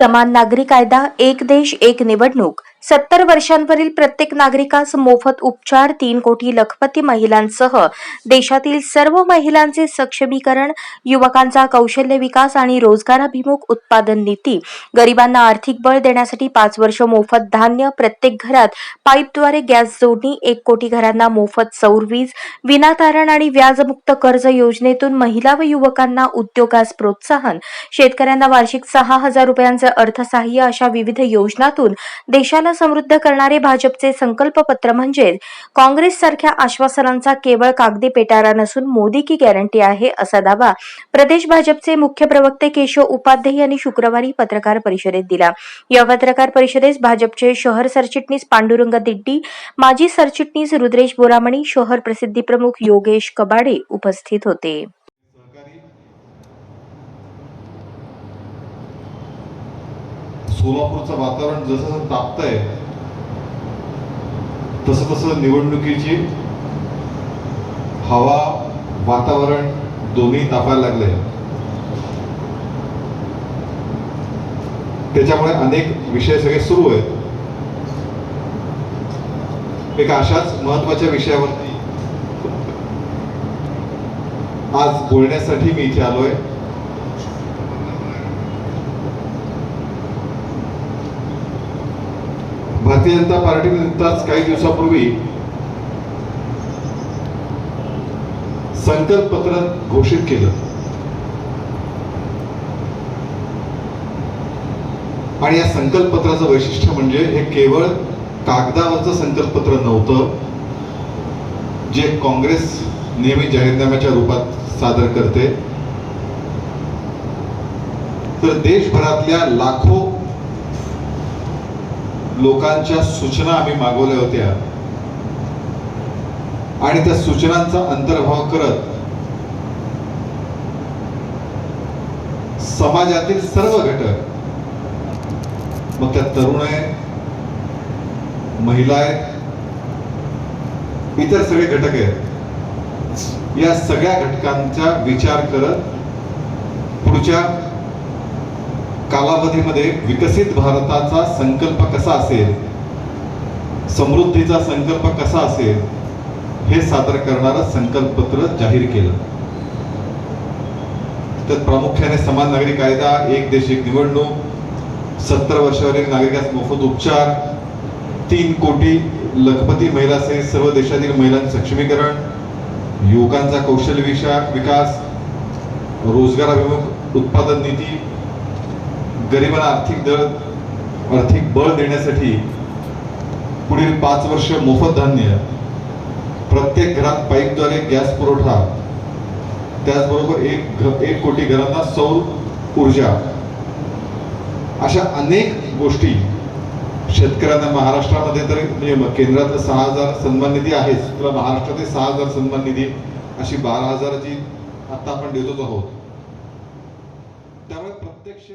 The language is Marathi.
समान नागरी कायदा एक देश एक निवडणूक सत्तर वर्षांवरील प्रत्येक नागरिकास मोफत उपचार तीन कोटी लखपती महिलांसह देशातील सर्व महिलांचे सक्षमीकरण युवकांचा कौशल्य विकास आणि रोजगाराभिमुख उत्पादन नीती. गरिबांना आर्थिक बळ देण्यासाठी पाच वर्ष मोफत धान्य प्रत्येक घरात पाईपद्वारे गॅस जोडणी एक कोटी घरांना मोफत सौर वीज विनातारण आणि व्याजमुक्त कर्ज योजनेतून महिला व युवकांना उद्योगास प्रोत्साहन. शेतकऱ्यांना वार्षिक सहा हजार रुपयांचे अर्थसहाय्य अशा विविध योजनातून देशाला समृद्ध करणारे भाजपचे संकल्पपत्र म्हणजे काँग्रेस सारख्या आश्वासनांचा केवळ कागदी पेटारा नसून मोदी की गॅरंटी आहे असा दावा प्रदेश भाजपचे मुख्य प्रवक्ते केशव उपाध्ये यांनी शुक्रवारी पत्रकार परिषदेत दिला. या पत्रकार परिषदेस भाजपचे शहर सरचिटणीस पांडुरंग दिड्डी माजी सरचिटणीस रुद्रेश बोरामणी शहर प्रसिद्धी प्रमुख योगेश कबाडे उपस्थित होते. सोलापूरचं वातावरण जसं जसं तापतंय तसं तसं निवडणुकीची हवा वातावरण दोन्ही तापायला लागले त्याच्यामुळे अनेक विषय सगळे सुरू आहेत. एक अशाच महत्त्वाच्या विषयावरती आज बोलण्यासाठी मी इथे आलोय. भारतीय जनता पार्टीने नुकताच काही दिवसापूर्वी संकल्पपत्र घोषित केलं. आणि या संकल्पपत्राचं वैशिष्ट्य म्हणजे हे केवळ कागदावरचं संकल्पपत्र नव्हतं जे काँग्रेस नेहमी जाहीरनाम्याच्या रूपात सादर करते. तर देशभरातल्या लाखो लोकांच्या सूचना आम्ही मागवल्या होत्या. आणि त्या सूचनांचा अंतर्भाव करत समाजातील सर्व घटक मग त्या तरुण आहे महिला आहेत इतर सगळे घटक आहेत. या सगळ्या घटकांचा विचार करत पुढच्या कालावधीमध्ये विकसित भारताचा संकल्प कसा असेल समृद्धीचा संकल्प कसा असेल हे सादर करणारं संकल्पपत्र जाहीर केलं. तर प्रामुख्याने समान नागरी कायदा एक देश एक निवडणूक सत्तर वर्षावरील नागरिकास मोफत उपचार तीन कोटी लखपती महिला से सर्व देशातील महिलांचे सक्षमीकरण युवकांचा कौशल्य विकास विकास रोजगाराभिमुख उत्पादन नीती गरिबाला आर्थिक दर आर्थिक बळ देण्यासाठी पुढील पाच वर्ष मोफत धान्य प्रत्येक घरात पाईपद्वारे गॅस पुरवठा त्याचबरोबर एक घ एक कोटी घरांना सौर ऊर्जा अशा अनेक गोष्टी शेतकऱ्यांना महाराष्ट्रामध्ये तर म्हणजे केंद्रातलं सहा हजार सन्मान निधी आहेच. तुला महाराष्ट्रातील सहा हजार सन्मान निधी अशी बारा हजाराची आता आपण देतोच आहोत. त्यामुळे प्रत्यक्ष